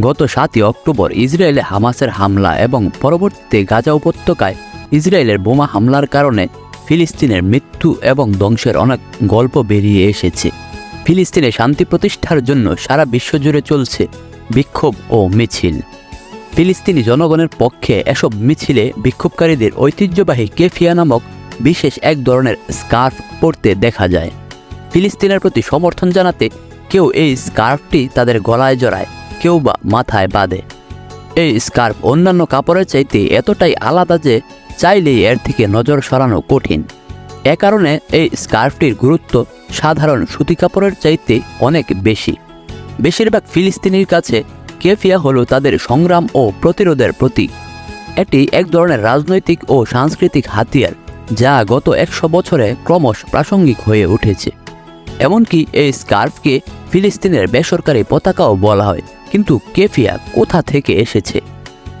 গত সাতই অক্টোবর ইসরায়েলে হামাসের হামলা এবং পরবর্তীতে গাজা উপত্যকায় ইসরায়েলের বোমা হামলার কারণে ফিলিস্তিনের মৃত্যু এবং ধ্বংসের অনেক গল্প বেরিয়ে এসেছে। ফিলিস্তিনে শান্তি প্রতিষ্ঠার জন্য সারা বিশ্বজুড়ে চলছে বিক্ষোভ ও মিছিল। ফিলিস্তিনি জনগণের পক্ষে এসব মিছিলে বিক্ষোভকারীদের ঐতিহ্যবাহী কেফিয়া নামক বিশেষ এক ধরনের স্কার্ফ পরতে দেখা যায়। ফিলিস্তিনের প্রতি সমর্থন জানাতে কেউ এই স্কার্ফটি তাদের গলায় জড়ায়। কেউ বা মাথায় বাঁধে। এই স্কার্ফ অন্যান্য কাপড়ের চাইতে এতটাই আলাদা যে চাইলেই এর থেকে নজর সরানো কঠিন। এ কারণে এই স্কার্ফটির গুরুত্ব সাধারণ সুতি কাপড়ের চাইতে অনেক বেশি। বেশিরভাগ ফিলিস্তিনির কাছে কেফিয়া হলো তাদের সংগ্রাম ও প্রতিরোধের প্রতীক। এটি এক ধরনের রাজনৈতিক ও সাংস্কৃতিক হাতিয়ার, যা গত একশো বছরে ক্রমশ প্রাসঙ্গিক হয়ে উঠেছে। এমনকি এই স্কার্ফকে ফিলিস্তিনের বেসরকারি পতাকাও বলা হয়। কিন্তু কেফিয়া কোথা থেকে এসেছে?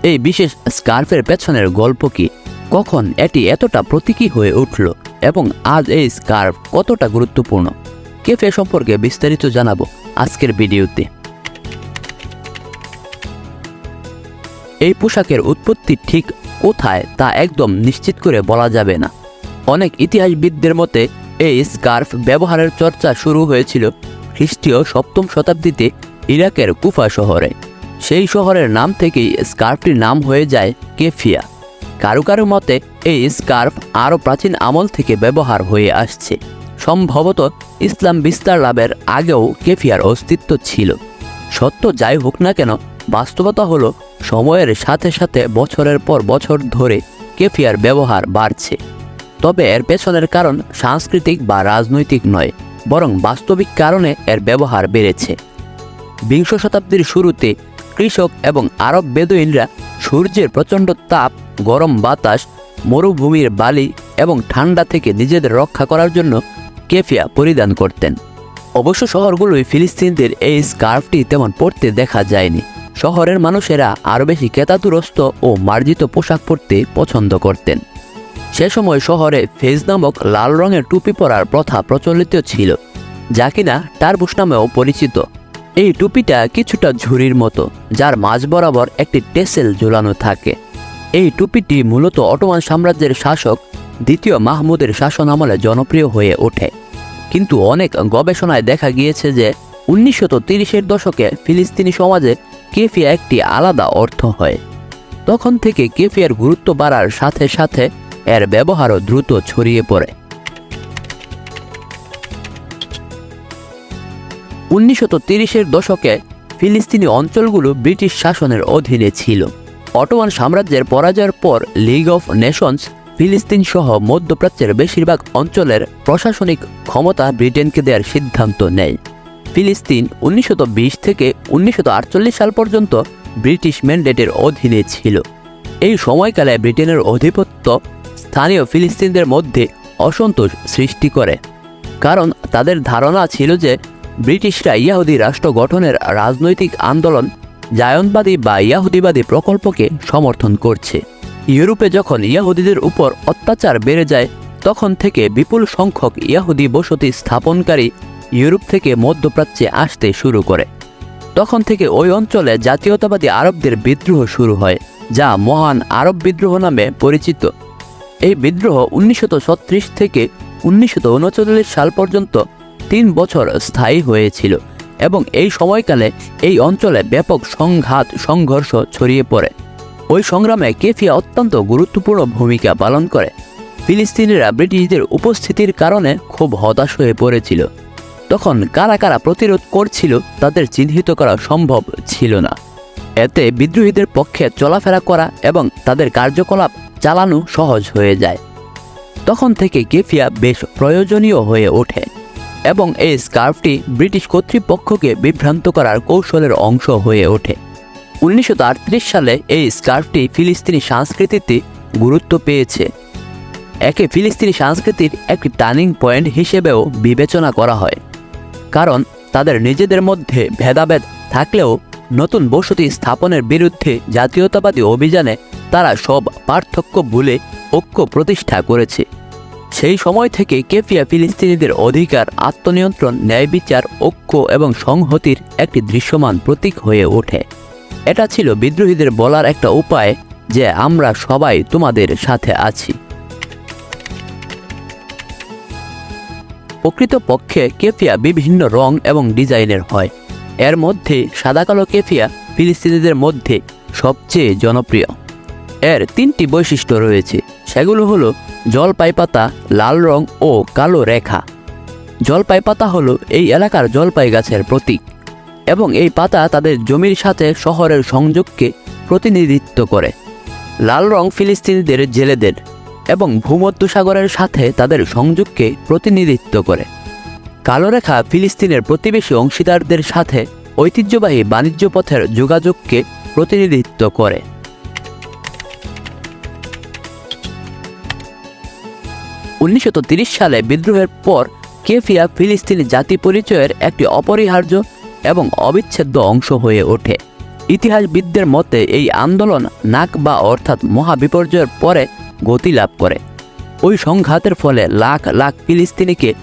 এই বিশেষ স্কার্ফের পেছনের গল্প কি? কখন এটি এতটা প্রতীকী হয়ে উঠল? এবং আজ এই স্কার্ফ কতটা গুরুত্বপূর্ণ? কেফে সম্পর্কে বিস্তারিত জানাব আজকের ভিডিওতে। এই পোশাকের উৎপত্তি ঠিক কোথায় তা একদম নিশ্চিত করে বলা যাবে না। অনেক ইতিহাসবিদদের মতে এই স্কার্ফ ব্যবহারের চর্চা শুরু হয়েছিল খ্রিস্টীয় সপ্তম শতাব্দীতে ইরাকের কুফা শহরে। সেই শহরের নাম থেকেই স্কার্ফটির নাম হয়ে যায় কেফিয়া। কারও কারও মতে, এই স্কার্ফ আরও প্রাচীন আমল থেকে ব্যবহার হয়ে আসছে। সম্ভবত ইসলাম বিস্তার লাভের আগেও কেফিয়ার অস্তিত্ব ছিল। সত্য যাই হোক না কেন, বাস্তবতা হলো, সময়ের সাথে সাথে বছরের পর বছর ধরে কেফিয়ার ব্যবহার বাড়ছে। তবে এর পেছনের কারণ সাংস্কৃতিক বা রাজনৈতিক নয়। বরং বাস্তবিক কারণে এর ব্যবহার বেড়েছে। বিংশ শতাব্দীর শুরুতে কৃষক এবং আরব বেদুইনরা সূর্যের প্রচণ্ড তাপ, গরম বাতাস, মরুভূমির বালি এবং ঠান্ডা থেকে নিজেদের রক্ষা করার জন্য কেফিয়া পরিধান করতেন। অবশ্য শহরগুলোই ফিলিস্তিনদের এই স্কার্ফটি তেমন পরতে দেখা যায়নি। শহরের মানুষেরা আরও বেশি কেতাতুরস্ত ও মার্জিত পোশাক পরতে পছন্দ করতেন। সে সময় শহরে ফেজ নামক লাল রঙের টুপি পরার প্রথা প্রচলিত ছিল, যা কিনা টারবুস নামেও পরিচিত। এই টুপিটা কিছুটা ঝুড়ির মতো, যার মাঝ বরাবর একটি টেসেল ঝুলানো থাকে। এই টুপিটি মূলত অটোমান সাম্রাজ্যের শাসক দ্বিতীয় মাহমুদের শাসন আমলে জনপ্রিয় হয়ে ওঠে। কিন্তু অনেক গবেষণায় দেখা গিয়েছে যে, উনিশশো তিরিশের দশকে ফিলিস্তিনি সমাজে কেফিয়া একটি আলাদা অর্থ হয়। তখন থেকে কেফিয়ার গুরুত্ব বাড়ার সাথে সাথে এর ব্যবহারও দ্রুত ছড়িয়ে পড়ে। উনিশশো তিরিশের দশকে ফিলিস্তিনি অঞ্চলগুলো ব্রিটিশ শাসনের অধীনে ছিল। অটোয়ান সাম্রাজ্যের পরাজয়ের পর লিগ অফ নেশনস ফিলিস্তিন সহ মধ্যপ্রাচ্যের বেশিরভাগ অঞ্চলের প্রশাসনিক ক্ষমতা ব্রিটেনকে দেওয়ার সিদ্ধান্ত নেয়। ফিলিস্তিন উনিশশো বিশ থেকে উনিশশো আটচল্লিশ সাল পর্যন্ত ব্রিটিশ ম্যান্ডেটের অধীনে ছিল। এই সময়কালে ব্রিটেনের আধিপত্য স্থানীয় ফিলিস্তিনদের মধ্যে অসন্তোষ সৃষ্টি করে। কারণ তাদের ধারণা ছিল যে ব্রিটিশরা ইয়াহুদি রাষ্ট্র গঠনের রাজনৈতিক আন্দোলন, জায়নবাদী বা ইয়াহুদিবাদী প্রকল্পকে সমর্থন করছে। ইউরোপে যখন ইয়াহুদিদের উপর অত্যাচার বেড়ে যায়, তখন থেকে বিপুল সংখ্যক ইয়াহুদি বসতি স্থাপনকারী ইউরোপ থেকে মধ্যপ্রাচ্যে আসতে শুরু করে। তখন থেকে ওই অঞ্চলে জাতীয়তাবাদী আরবদের বিদ্রোহ শুরু হয়, যা মহান আরব বিদ্রোহ নামে পরিচিত। এই বিদ্রোহ উনিশশো থেকে উনিশশো উনচল্লিশ সাল পর্যন্ত তিন বছর স্থায়ী হয়েছিল এবং এই সময়কালে এই অঞ্চলে ব্যাপক সংঘাত, সংঘর্ষ ছড়িয়ে পড়ে। ওই সংগ্রামে কেফিয়া অত্যন্ত গুরুত্বপূর্ণ ভূমিকা পালন করে। ফিলিস্তিনিরা ব্রিটিশদের উপস্থিতির কারণে খুব হতাশ হয়ে পড়েছিল। তখন কারা কারা প্রতিরোধ করছিল তাদের চিহ্নিত করা সম্ভব ছিল না। এতে বিদ্রোহীদের পক্ষে চলাফেরা করা এবং তাদের কার্যকলাপ চালানো সহজ হয়ে যায়। তখন থেকে কেফিয়া বেশ প্রয়োজনীয় হয়ে ওঠে এবং এই স্কার্ফটি ব্রিটিশ কর্তৃপক্ষকে বিভ্রান্ত করার কৌশলের অংশ হয়ে ওঠে। উনিশশো আটত্রিশ সালে এই স্কার্ফটি ফিলিস্তিনি সংস্কৃতিতে গুরুত্ব পেয়েছে। একে ফিলিস্তিনি সংস্কৃতির একটি টার্নিং পয়েন্ট হিসেবেও বিবেচনা করা হয়। কারণ তাদের নিজেদের মধ্যে ভেদাভেদ থাকলেও নতুন বসতি স্থাপনের বিরুদ্ধে জাতীয়তাবাদী অভিযানে তারা সব পার্থক্য ভুলে ঐক্য প্রতিষ্ঠা করেছে। সেই সময় থেকে কেফিয়া ফিলিস্তিনিদের অধিকার, আত্মনিয়ন্ত্রণ, ন্যায় বিচার, ঐক্য এবং সংহতির একটি দৃশ্যমান প্রতীক হয়ে ওঠে। এটা ছিল বিদ্রোহীদের বলার একটা উপায় যে আমরা সবাই তোমাদের সাথে আছি। প্রকৃতপক্ষে কেফিয়া বিভিন্ন রং এবং ডিজাইনের হয়। এর মধ্যে সাদা কালো কেফিয়া ফিলিস্তিনিদের মধ্যে সবচেয়ে জনপ্রিয়। এর তিনটি বৈশিষ্ট্য রয়েছে। সেগুলো হলো জলপাই পাতা লাল রং ও কালো রেখা। জলপাই পাতা হলো এই এলাকার জলপাই গাছের প্রতীক এবং এই পাতা তাদের জমির সাথে শহরের সংযোগকে প্রতিনিধিত্ব করে। লাল রং ফিলিস্তিনিদের জেলেদের এবং ভূমধ্যসাগরের সাথে তাদের সংযোগকে প্রতিনিধিত্ব করে। কালো রেখা ফিলিস্তিনের প্রতিবেশী অংশীদারদের সাথে ঐতিহ্যবাহী বাণিজ্য পথের যোগাযোগকে প্রতিনিধিত্ব করে। উনিশশো সালে বিদ্রোহের পর কেফিয়া ফিলিস্তিনি জাতি পরিচয়ের একটি অপরিহার্য এবং অবিচ্ছেদ্য অংশ হয়ে ওঠে। ইতিহাসবিদদের মতে এই আন্দোলন নাকবা অর্থাৎ মহাবিপর্যয়ের পরে গতি লাভ করে। ওই সংঘাতের ফলে লাখ লাখ ফিলিস্তিনিকে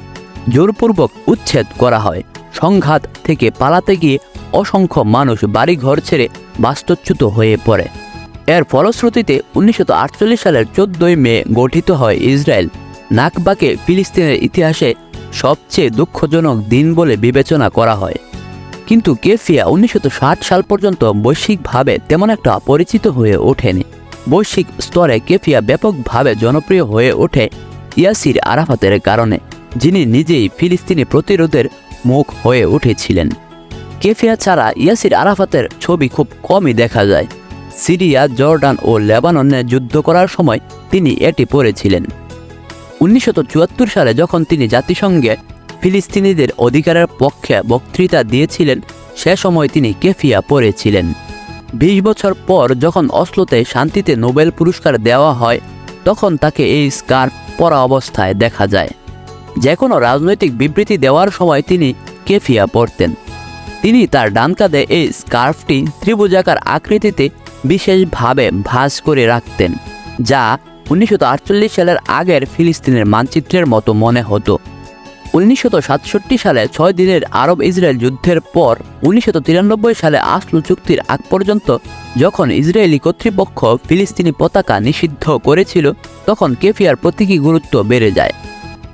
জোরপূর্বক উচ্ছেদ করা হয়। সংঘাত থেকে পালাতে গিয়ে অসংখ্য মানুষ বাড়িঘর ছেড়ে বাস্তুচ্যুত হয়ে পড়ে। এর ফলশ্রুতিতে উনিশশো আটচল্লিশ সালের চোদ্দই মে গঠিত হয় ইসরায়েল। নাকবাকে ফিলিস্তিনের ইতিহাসে সবচেয়ে দুঃখজনক দিন বলে বিবেচনা করা হয়। কিন্তু কেফিয়া উনিশশো ষাট সাল পর্যন্ত বৈশ্বিকভাবে তেমন একটা পরিচিত হয়ে ওঠেনি। বৈশ্বিক স্তরে কেফিয়া ব্যাপকভাবে জনপ্রিয় হয়ে ওঠে ইয়াসির আরাফাতের কারণে। যিনি নিজেই ফিলিস্তিনি প্রতিরোধের মুখ হয়ে উঠেছিলেন। কেফিয়া ছাড়া ইয়াসির আরাফাতের ছবি খুব কমই দেখা যায়। সিরিয়া, জর্ডান ও লেবাননে যুদ্ধ করার সময় তিনি এটি পড়েছিলেন। উনিশশো সালে যখন তিনি জাতিসংঘে ফিলিস্তিনিদের অধিকারের পক্ষে বক্তৃতা দিয়েছিলেন, সে সময় তিনি কেফিয়া পড়েছিলেন। বিশ বছর পর যখন অসলোতে শান্তিতে নোবেল পুরস্কার দেওয়া হয়, তখন তাকে এই স্কার্ফ পরা অবস্থায় দেখা যায়। যে কোনো রাজনৈতিক বিবৃতি দেওয়ার সময় তিনি কেফিয়া পরতেন তিনি তার ডান কাঁধে এই স্কার্ফটি ত্রিভুজাকার আকৃতিতে বিশেষভাবে ভাঁজ করে রাখতেন, যা উনিশশো আটচল্লিশ সালের আগের ফিলিস্তিনের মানচিত্রের মতো মনে হতো। উনিশশো সাতষট্টি সালে ছয় দিনের আরব ইসরায়েল যুদ্ধের পর উনিশশো তিরানব্বই সালে আসলু চুক্তির আগ পর্যন্ত যখন ইসরায়েলি কর্তৃপক্ষ ফিলিস্তিনি পতাকা নিষিদ্ধ করেছিল, তখন কেফিয়ার প্রতীকী গুরুত্ব বেড়ে যায়।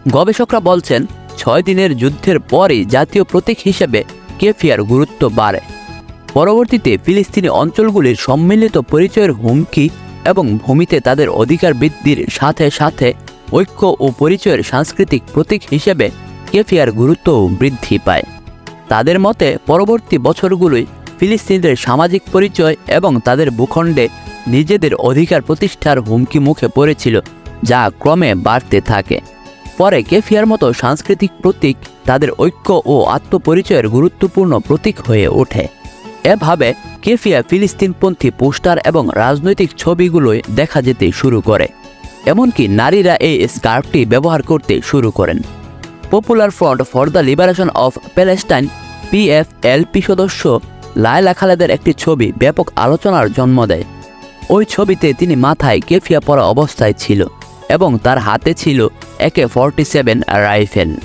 গবেষকরা বলছেন, ছয় দিনের যুদ্ধের পরই জাতীয় প্রতীক হিসেবে কেফিয়ার গুরুত্ব বাড়ে। পরবর্তীতে ফিলিস্তিনি অঞ্চলগুলির সম্মিলিত পরিচয়ের হুমকি এবং ভূমিতে তাদের অধিকার বৃদ্ধির সাথে সাথে ঐক্য ও পরিচয়ের সাংস্কৃতিক প্রতীক হিসেবে কেফিয়ার গুরুত্বও বৃদ্ধি পায়। তাদের মতে, পরবর্তী বছরগুলোই ফিলিস্তিনিদের সামাজিক পরিচয় এবং তাদের ভূখণ্ডে নিজেদের অধিকার প্রতিষ্ঠার হুমকি মুখে পড়েছিল, যা ক্রমে বাড়তে থাকে। পরে কেফিয়ার মতো সাংস্কৃতিক প্রতীক, তাদের ঐক্য ও আত্মপরিচয়ের গুরুত্বপূর্ণ প্রতীক হয়ে ওঠে। এভাবে কেফিয়া ফিলিস্তিনপন্থী পোস্টার এবং রাজনৈতিক ছবিগুলোয় দেখা যেতে শুরু করে। এমনকি নারীরা এই স্কার্ফটি ব্যবহার করতে শুরু করেন। Popular Front for the Liberation of Palestine, PFLP সদস্য লায়লা খালেদের একটি ছবি ব্যাপক আলোচনার জন্ম দেয়। ওই ছবিতে তিনি মাথায় কেফিয়া পরা অবস্থায় ছিল। এবং তার হাতে ছিল একে ফর্টি সেভেন রাইফেল।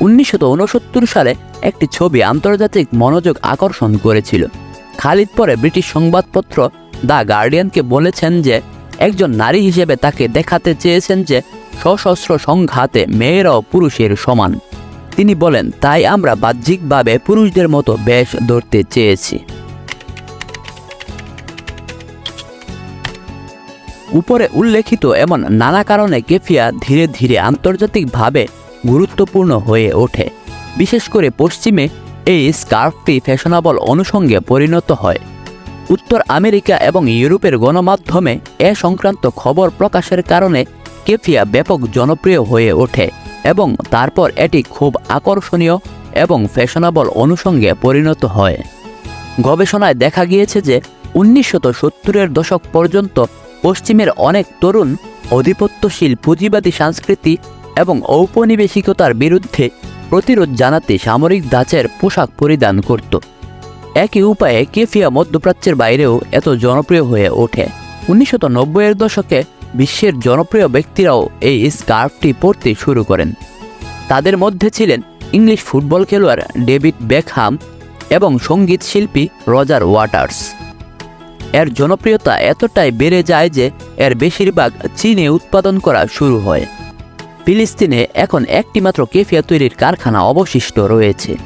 উনিশশো ঊনসত্তর সালে একটি ছবি আন্তর্জাতিক মনোযোগ আকর্ষণ করেছিল। খালিদ পরে ব্রিটিশ সংবাদপত্র দ্য গার্ডিয়ানকে বলেছেন যে, একজন নারী হিসেবে তাকে দেখাতে চেয়েছেন যে, সশস্ত্র সংঘাতে মেয়েরাও পুরুষের সমান। তিনি বলেন, তাই আমরা বাহ্যিকভাবে পুরুষদের মতো বেশ ধরতে চেয়েছি। উপরে উল্লেখিত এমন নানা কারণে কেফিয়া ধীরে ধীরে আন্তর্জাতিকভাবে গুরুত্বপূর্ণ হয়ে ওঠে। বিশেষ করে পশ্চিমে এই স্কার্ফটি ফ্যাশনেবল অনুষঙ্গে পরিণত হয়। উত্তর আমেরিকা এবং ইউরোপের গণমাধ্যমে এ সংক্রান্ত খবর প্রকাশের কারণে কেফিয়া ব্যাপক জনপ্রিয় হয়ে ওঠে এবং তারপর এটি খুব আকর্ষণীয় এবং ফ্যাশনেবল অনুষঙ্গে পরিণত হয়। গবেষণায় দেখা গিয়েছে যে উনিশশত সত্তরের দশক পর্যন্ত পশ্চিমের অনেক তরুণ আধিপত্যশীল পুঁজিবাদী সংস্কৃতি এবং ঔপনিবেশিকতার বিরুদ্ধে প্রতিরোধ জানাতে সামরিক ধাঁচের পোশাক পরিধান করত। একই উপায়ে কেফিয়া মধ্যপ্রাচ্যের বাইরেও এত জনপ্রিয় হয়ে ওঠে। উনিশশো নব্বইয়ের দশকে বিশ্বের জনপ্রিয় ব্যক্তিরাও এই স্কার্ফটি পরতে শুরু করেন। তাদের মধ্যে ছিলেন ইংলিশ ফুটবল খেলোয়াড় ডেভিড বেকহাম এবং সংগীত শিল্পী রজার ওয়াটার্স। এর জনপ্রিয়তা এতটাই বেড়ে যায় যে এর বেশিরভাগ চীনে উৎপাদন করা শুরু হয়। ফিলিস্তিনে এখন একটিমাত্র কেফিয়া তৈরির কারখানা অবশিষ্ট রয়েছে।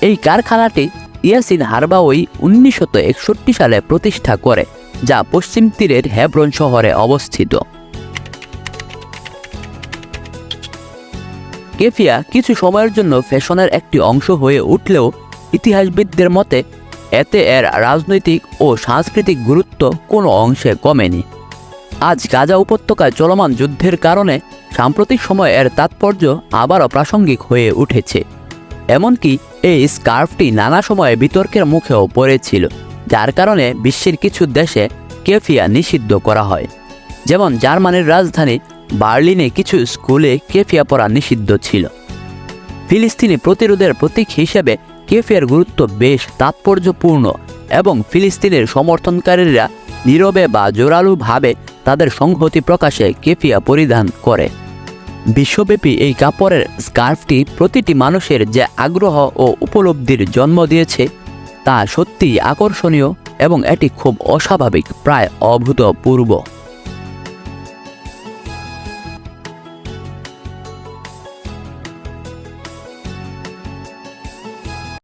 এই কারখানাটি ইয়াসিন হারবাওই উনিশশো একষট্টি সালে প্রতিষ্ঠা করে, যা পশ্চিম তীরের হেব্রন শহরে অবস্থিত। কেফিয়া কিছু সময়ের জন্য ফ্যাশনের একটি অংশ হয়ে উঠলেও ইতিহাসবিদদের মতে এতে এর রাজনৈতিক ও সাংস্কৃতিক গুরুত্ব কোনো অংশে কমেনি। আজ গাজা উপত্যকায় চলমান যুদ্ধের কারণে সাম্প্রতিক সময়ে এর তাৎপর্য আবারও প্রাসঙ্গিক হয়ে উঠেছে। এমনকি এই স্কার্ফটি নানা সময়ে বিতর্কের মুখেও পড়েছিল, যার কারণে বিশ্বের কিছু দেশে কেফিয়া নিষিদ্ধ করা হয়। যেমন জার্মানির রাজধানী বার্লিনে কিছু স্কুলে কেফিয়া পড়া নিষিদ্ধ ছিল। ফিলিস্তিনি প্রতিরোধের প্রতীক হিসেবে কেফিয়ার গুরুত্ব বেশ তাৎপর্যপূর্ণ এবং ফিলিস্তিনের সমর্থনকারীরা নীরবে বা জোরালোভাবে তাদের সংহতি প্রকাশে কেফিয়া পরিধান করে। বিশ্বব্যাপী এই কাপড়ের স্কার্ফটি প্রতিটি মানুষের যে আগ্রহ ও উপলব্ধির জন্ম দিয়েছে, তা সত্যিই আকর্ষণীয় এবং এটি খুব অস্বাভাবিক, প্রায় অভূতপূর্ব।